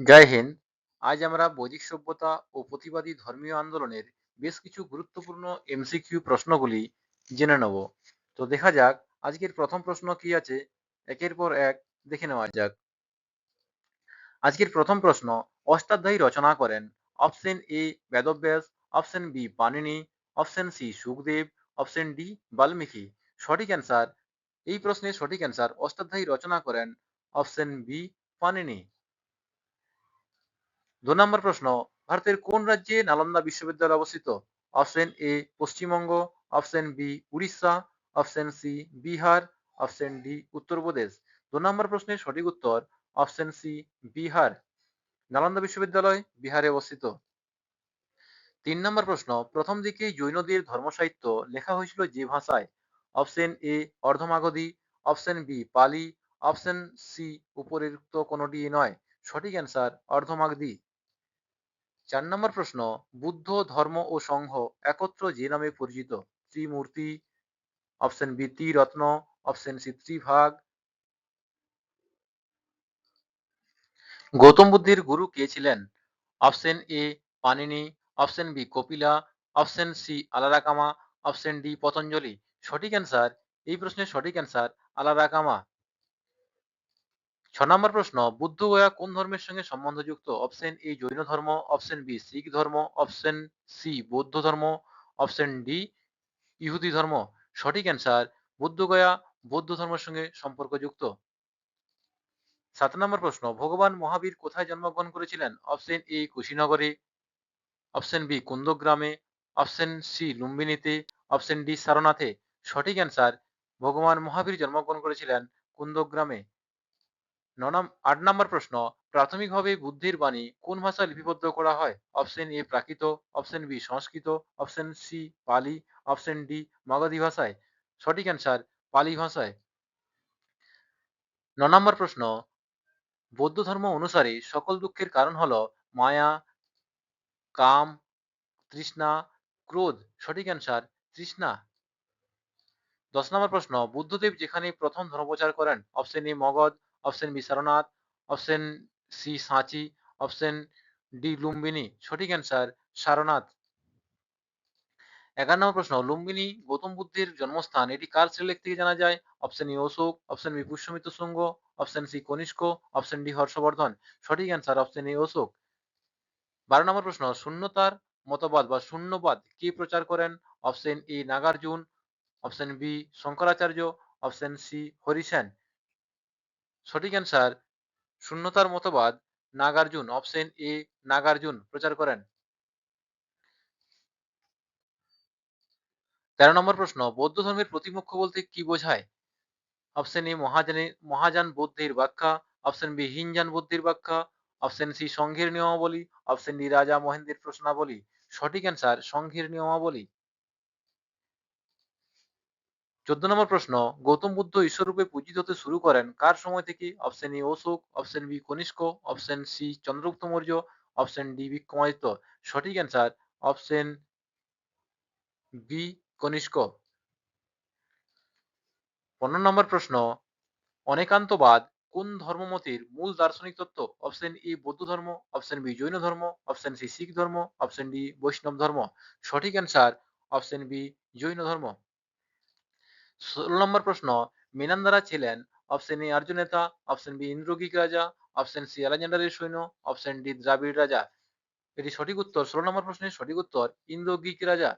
জয় হিন্দ। আজ আমরা বৈদিক সভ্যতা ও প্রতিবাদী ধর্মীয় আন্দোলনের বেশ কিছু গুরুত্বপূর্ণ এমসিকিউ প্রশ্নগুলি জেনে নেব। তো দেখা যাক, আজকের প্রথম প্রশ্ন কি আছে? একের পর এক দেখে নেওয়া যাক। আজকের প্রথম প্রশ্ন, অষ্টাধ্যায়ী রচনা করেন। Option A, Vedavyasa. Option B Panini option C, Sukhdev. Option D, Valmiki. সঠিক অ্যান্সার এই প্রশ্নের সঠিক অ্যান্সার অষ্টাধ্যায়ী রচনা করেন। অপশন বি পানিনি দু নম্বর প্রশ্ন, ভারতের কোন রাজ্যে নালন্দা বিশ্ববিদ্যালয় অবস্থিত? Option A, Paschimbanga, option B, Orissa, option C, Bihar, option D, Uttar Pradesh. দু নম্বর প্রশ্নের সঠিক উত্তর, অপশন সি, বিহার। নালন্দা বিশ্ববিদ্যালয় বিহারে অবস্থিত। তিন নম্বর প্রশ্ন, প্রথম দিকেই জৈনদের ধর্মসাহিত্য লেখা হয়েছিল যে ভাষায়? Option A, Ardhamagadhi, option B, Pali, option C উপরিউক্ত কোনটি নয়। সঠিক অ্যান্সার, অর্ধমাগধী। চার নম্বর প্রশ্ন, বুদ্ধ, ধর্ম ও সংঘ একত্র যে নামে পরিচিত, ত্রিমূর্তি অপশন বি ত্রিরত্ন অপশন সি ত্রিভাগ। গৌতম বুদ্ধের গুরু কে ছিলেন? Option A Panini option B Kapila option C Alara Kalama option D Patanjali. সঠিক অ্যান্সার এই প্রশ্নের সঠিক অ্যান্সার আলারাকামা। ছ নম্বর প্রশ্ন, বুদ্ধ গয়া কোন ধর্মের সঙ্গে সম্বন্ধযুক্ত? অপশন এ জৈন ধর্ম অপশন বি শিখ ধর্ম অপশন সি বৌদ্ধ ধর্ম অপশন ডি ইহুদি ধর্ম। সঠিক অ্যান্সার বুদ্ধ গয়া বৌদ্ধ ধর্মের সঙ্গে সম্পর্কযুক্ত। সাত নম্বর প্রশ্ন, ভগবান মহাবীর কোথায় জন্মগ্রহণ করেছিলেন? অপশন এ কুশীনগরে। অপশন বি কুন্দগ্রামে। অপশন সি লুম্বিনীতে। অপশন ডি সারনাথে। সঠিক অ্যান্সার ভগবান মহাবীর জন্মগ্রহণ করেছিলেন কুন্দগ্রামে। আট নম্বর প্রশ্ন, প্রাথমিকভাবে বুদ্ধির বাণী কোন ভাষায় লিপিবদ্ধ করা হয়? Option A, Prakrit, option B, Sanskrit, option C, Pali, option D, Magadhi ভাষায়। সঠিক অ্যান্সার, পালি ভাষায়। ন নম্বর প্রশ্ন, বৌদ্ধ ধর্ম অনুসারে সকল দুঃখের কারণ হল মায়া, কাম, তৃষ্ণা, ক্রোধ। সঠিক অ্যান্সার, তৃষ্ণা। দশ নম্বর প্রশ্ন, বুদ্ধদেব যেখানে প্রথম ধর্মপ্রচার করেন, option A, Magadh option B Sarnath option C সাঁচি অপশন ডি লুম্বিনী সঠিক অ্যান্সার সারনাথ এগারো নম্বর প্রশ্ন লুম্বিনী গৌতম বুদ্ধের জন্মস্থান, এটি কার শ্রীলেখ থেকে জানা যায়? Option E Ashoka option B Pushyamitra Shunga option C Kanishka option D Harshavardhana. সঠিক অ্যান্সার অপশন এ অশোক। বারো নম্বর প্রশ্ন, শূন্যতার মতবাদ বা শূন্যবাদ কে প্রচার করেন? Option A Nagarjuna option B Shankaracharya option C Harisena সঠিক অ্যান্সার শূন্যতার মতবাদ, নাগার্জুন অপশন এ নাগার্জুন, প্রচার করেন। তেরো নম্বর প্রশ্ন, বৌদ্ধ ধর্মের প্রতিমুখ্য বলতে কি বোঝায়? অপশন এ মহাজানে মহাযান বুদ্ধির ব্যাখ্যা অপশন বি হিনজান বুদ্ধির ব্যাখ্যা অপশন সি সংঘের নিয়মাবলী অপশন ডি রাজা মহেন্দ্রের প্রশ্নাবলী। সঠিক অ্যান্সার সংঘের নিয়মাবলী। চোদ্দ নম্বর প্রশ্ন, গৌতম বুদ্ধ ঈশ্বররূপে পূজিত হতে শুরু করেন কার সময় থেকে? Option A Ashoka option B Kanishka option C Chandragupta Maurya option D Vikramaditya. সঠিক অ্যান্সার অপশন বি কনিষ্ক। পনেরো নম্বর প্রশ্ন, অনেকান্তবাদ কোন ধর্মমতের মূল দার্শনিক তত্ত্ব? অপশন এ বৌদ্ধ ধর্ম অপশন বি জৈন ধর্ম অপশন সি শিখ ধর্ম অপশন ডি বৈষ্ণব ধর্ম। সঠিক অ্যান্সার অপশন বি জৈন ধর্ম। ষোলো নম্বর প্রশ্ন, মিনান্দারা ছিলেন অপশন এ আর্য নেতা অপশন বি ইন্দ্রগিক রাজা অপশন সি আলেকজান্ডারের সৈন্য অপশন ডি দ্রাবিড় রাজা। এটি সঠিক উত্তর, ষোলো নম্বর প্রশ্নের সঠিক উত্তর ইন্দ্রগিক রাজা।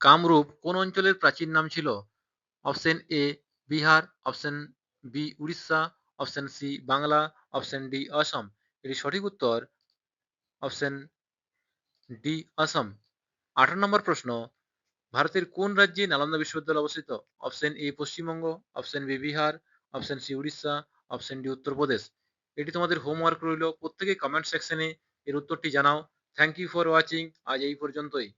কামরূপ কোন অঞ্চলের প্রাচীন নাম ছিল? Option A Bihar option B Orissa option C Bangla option D Assam. এটি সঠিক উত্তর অপশন ডি অসম। আঠারো নম্বর প্রশ্ন, ভারতের কোন রাজ্যে নালন্দা বিশ্ববিদ্যালয় অবস্থিত? Option A Paschimbanga option B Bihar option C Orissa option D Uttar Pradesh. এটি তোমাদের হোমওয়ার্ক রইল। প্রত্যেকে কমেন্ট সেকশনে এর উত্তরটি জানাও। থ্যাংক ইউ ফর ওয়াচিং আজ এই পর্যন্তই।